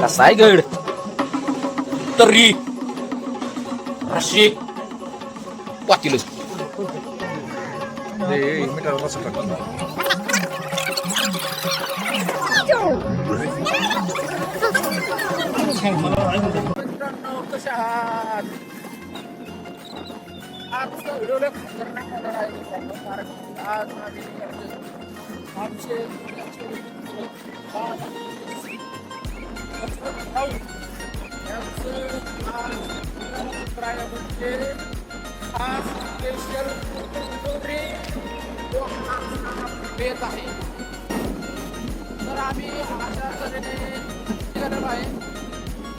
कसा आहे गड? तरी रशी पातीलच. कशा आहात आजचा व्हिडिओ खतरनाक होणार आहे कारण आज आमचे- देत आहे तर आम्ही अशा तऱ्हेने निघालेलो आहे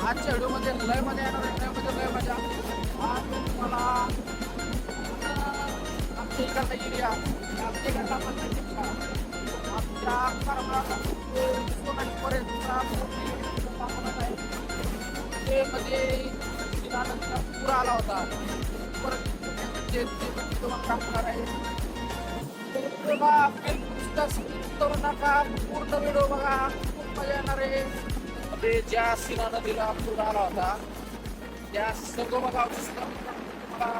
आजच्या व्हिडिओमध्ये लयमध्ये येणार आहे लयमध्ये लय मजा आज मी तुम्हाला आमच्या इकडचा एरिया आमच्या इकडचा पंचायत आमच्या पर्यंतचा ते मध्ये पूर आला होता. परत आहे पूर्ण व्हिडिओ बघा. खूप मजा येणार आहे. म्हणजे ज्या सिना नदीला पूर आला होता त्या सर्व सुद्धा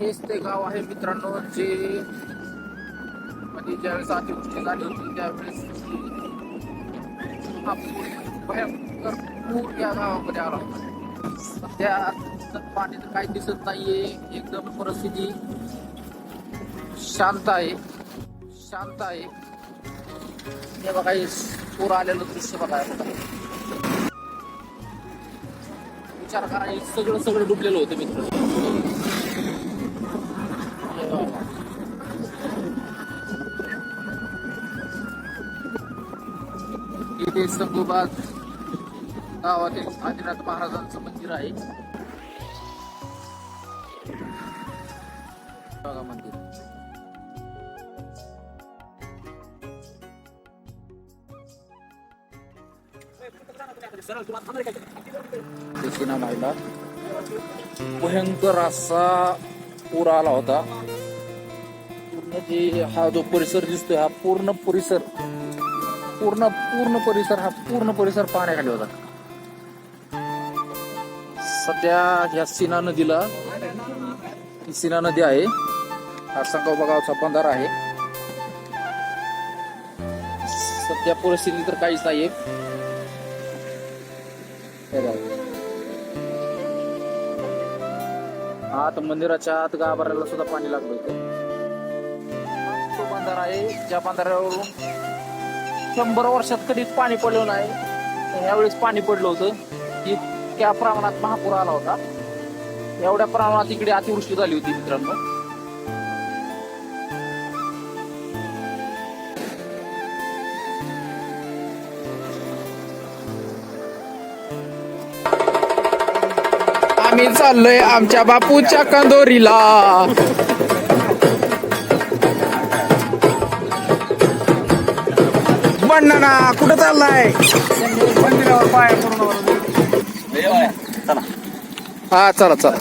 हेच ते गाव आहे मित्रांनो जे म्हणजे ज्यावेळेस अतिवृष्टी झाली होती त्यावेळेस हा पूर भयंकर पूर या गावामध्ये आला होता. त्या पाणी तर काही दिसत नाहीये एकदम परिस्थिती शांत आहे शांत आहे. हे बघा पूर आलेलं दृश्य बघायला बघा. विचार करा सगळं सगळं डुबलेलं होतं मित्र इथे संगोबाद गावातील आदिनाथ महाराजांचं मंदिर आहे. बघा मंदिर. त्याची भयंकर असा पूर आला होता. पूर्ण जे हा जो परिसर दिसतोय हा पूर्ण परिसर पूर्ण पूर्ण परिसर हा पूर्ण परिसर पाण्याखाली होता. सध्या ह्या सीना नदीला ही सीना नदी आहे. हा संगाव गावचा बंधार आहे. सध्या परिस्थिती तर काहीच नाहीये. आत मंदिराच्या आत गाभाऱ्याला सुद्धा पाणी लागलं होतं तो बंधारा आहे ज्या बंधाऱ्यावरून शंभर वर्षात कधीच पाणी पडलं नाही. यावेळेस पाणी पडलं होतं. इतक्या प्रमाणात महापूर आला होता. एवढ्या प्रमाणात इकडे अतिवृष्टी झाली होती मित्रांनो. आम्ही चाललोय आमच्या बापूच्या कंदोरीला. बंडना कुठं चाललाय? हा चला चला.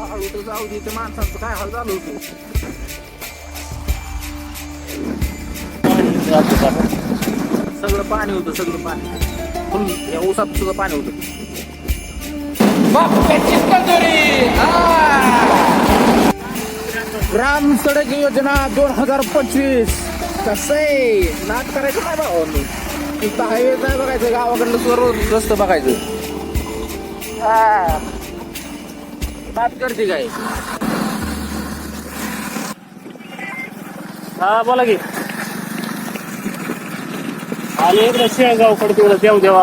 हळू तर जाऊ दे ते माणसाचं काय हाल झालं होतं सगळं पाणी होतं सगळं पाणी. फुल या ऊसात सुद्धा पाणी होतं. ग्राम सडक योजना दोन हजार पंचवीस. कसंय नाट करायचं काय भावांनी नुसतं हायवे नाही बघायचं गावाकडलं सर्व रस्तं बघायचं. हा. बात करते काय? हा बोला की. आले इकडे शेळगावकडे पडते देव देवा.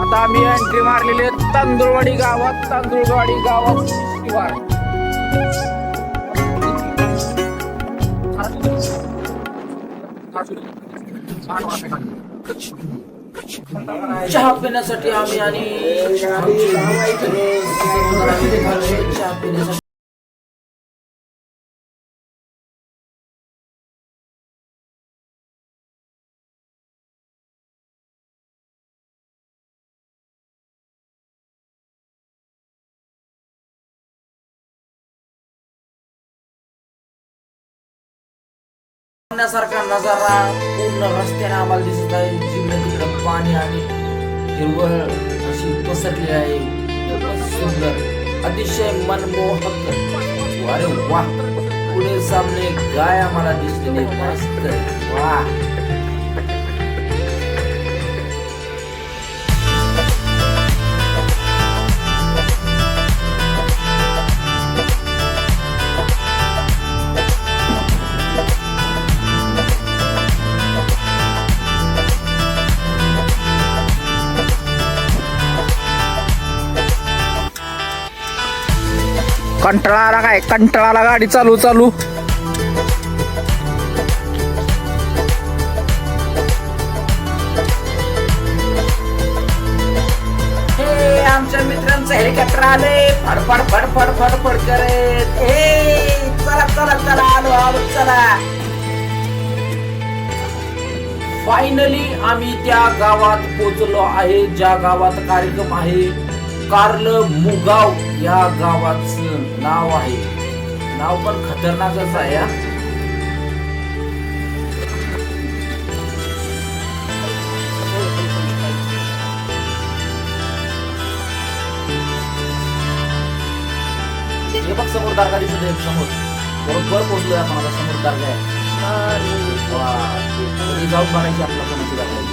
आता आम्ही एंट्री मारलेली आहे तांदूळवाडी गावात. तांदूळवाडी गावात शिवार. चहा पिण्यासाठी आम्ही आणि सारखा नजारा पूर्ण रस्त्याने आम्हाला दिसत आहे. पाणी आणि हिरवळ अशी पसरली आहे. सुंदर अतिशय मनमोहक. अरे वा पुढे सामने गाय आम्हाला दिसलेली मस्त वा. कंटाळा आला काय? कंटाळा आला गाडी चालू चालू. हे आमच्या मित्रांचं हेलिकॉप्टर आले फडफड फडफड फडफड करत. हे चला चला चला आलो आलो चला. फायनली आम्ही त्या गावात पोचलो आहे. ज्या गावात कार्यक्रम आहे कार्ल मुगाव या गावाचं नाव आहे. नाव पण खतरनाकच आहे हा. हे बघ समोर दारगा दिसत आहे समोर. बरोबर पोहोचलोय आपण आता समोर दारगा आहे. ही जाऊन बनायची आपल्या कोणाची दारगा